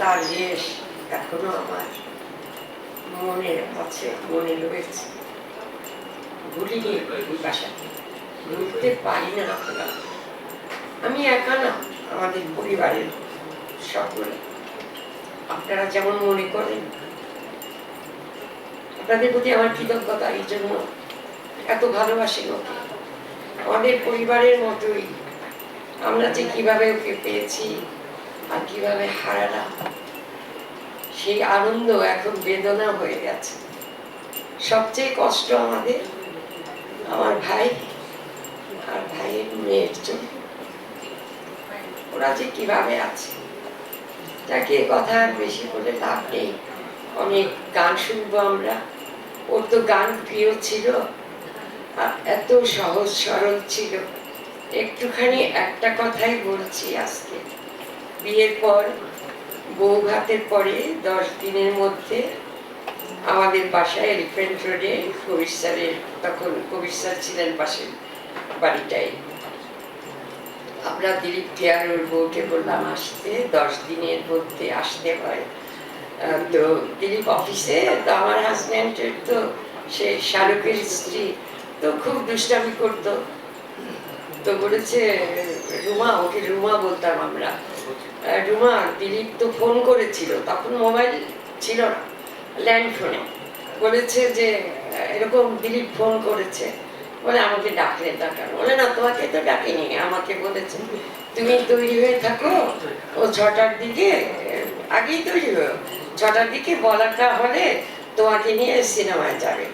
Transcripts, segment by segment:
তার রেশ এখনও আমার মনে আছে, মনে রয়েছে। ভুলিনি ওই বাসাকে ভুলতে পারি না আমরা। আমি একা না, আমাদের পরিবারের সকলে। আপনারা যেমন মনে করেন, আপনাদের প্রতি আমার কৃতজ্ঞতা, এই জন্য এত ভালোবাসি ওকে। আমাদের পরিবারের মতোই আমরা যে কীভাবে ওকে পেয়েছি আর কীভাবে হারালাম? সেই আনন্দ এখন বেদনা হয়ে গেছে। সবচেয়ে কষ্ট আমাদের আমার ভাই আর ভাইয়ের মেয়ের জন্য। ওরা যে কীভাবে আছে, তাকে কথা আর বেশি বলে লাভ নেই। অনেক গান শুনব আমরা। ওর তো গান প্রিয় ছিল আর এত সহজ সরল ছিল। একটুখানি একটা কথাই বলছি আজকে। বিয়ের পর, বউ ভাতের পরে দশ দিনের মধ্যে আমাদের বাসায় এলিফেন্ট রোডে কবির স্যারের, তখন কবির স্যার ছিলেন পাশের বাড়িটাই আমরা দিলীপ কেয়ার ওর বউকে বললাম, আসতে, দশ দিনের মধ্যে আসতে হয়। তো দিলীপ অফিসে, তো আমার হাজব্যান্ডের তো সে শাহরুখের স্ত্রী, তো খুব দুষ্টামি করতো। তো বলেছে, রুমা, ওকে রুমা বলতাম আমরা। রুমা, দিলীপ তো ফোন করেছিল। তখন মোবাইল ছিল না ল্যান্ড ফোনে বলেছে যে এরকম দিলীপ ফোন করেছে। বলে, আমাকে ডাকলেন ডাকার বলে, না, তোমাকে তো ডাকেনি, আমাকে বলেছে। তুমি তৈরি হয়ে থাকো, ও ছটার দিকে আগেই তৈরি হয়ে ছটার দিকে বলাটা হলে তোমাকে নিয়ে সিনেমায় যাবে।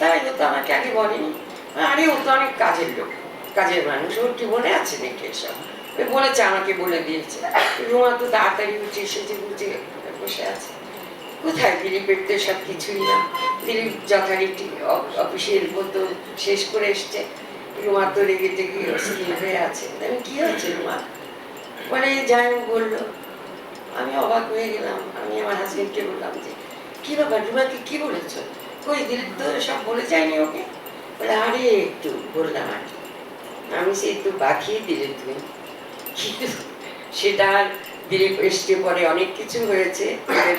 তাই ও তো আমাকে আগে বলেনি। আরে, ও তো অনেক কাজের লোক, কাজের মানুষ। ওর কি মনে আছে নাকি এসব? বলেছে আমাকে বলে দিয়েছে। রুমা তো তাড়াতাড়ি উঠে এসেছে বুঝে বসে আছে। কোথায় দিলীপের তো সব কিছুই না। দিলীপ যথারীতি অফিসের মতো শেষ করে এসছে। রুমা তো রেগে টেগে হয়ে আছে। আমি কি হয়েছে রুমা? মানে যাই বলল। আমি অবাক হয়ে গেলাম। আমি আমার হাজবেন্ডকে বললাম যে, কি ব্যাপার রুমাকে কি বলেছ? কই দিলীপ তো সব বলে যায়নি ওকে? বলে, আরে একটু বললাম আর কি। আমি সে একটু বাকিয়ে দিলে তুমি কিন্তু সেটা আর এসছে পরে অনেক কিছু হয়েছে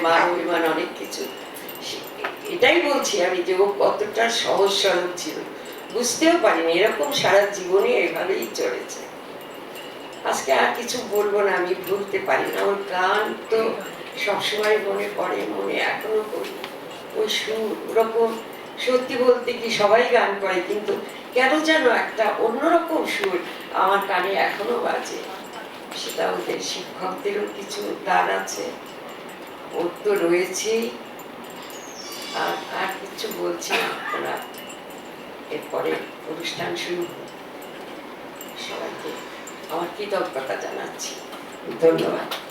মা অভিমান অনেক কিছু। এটাই বলছি আমি যে ও কতটা সহজ সরল ছিল। বুঝতেও পারিনি, এরকম সারা জীবনে এভাবেই চলেছে। আজকে আর কিছু বলব না, আমি ভুলতে পারি না। ওর গান তো সবসময় মনে পড়ে, মনে এখনও করি ওই সুর, ওরকম সত্যি বলতে কি সবাই গান করে, কিন্তু কেন যেন একটা অন্যরকম সুর আমার কানে এখনও বাজে। সেটা ওদের শিক্ষকদেরও কিছু দান আছে। ওর তো রয়েছেই। আর আর কিছু বলছি আপনারা এরপরে অনুষ্ঠান শুরু। সবাইকে আমার কৃতজ্ঞতা জানাচ্ছি। ধন্যবাদ।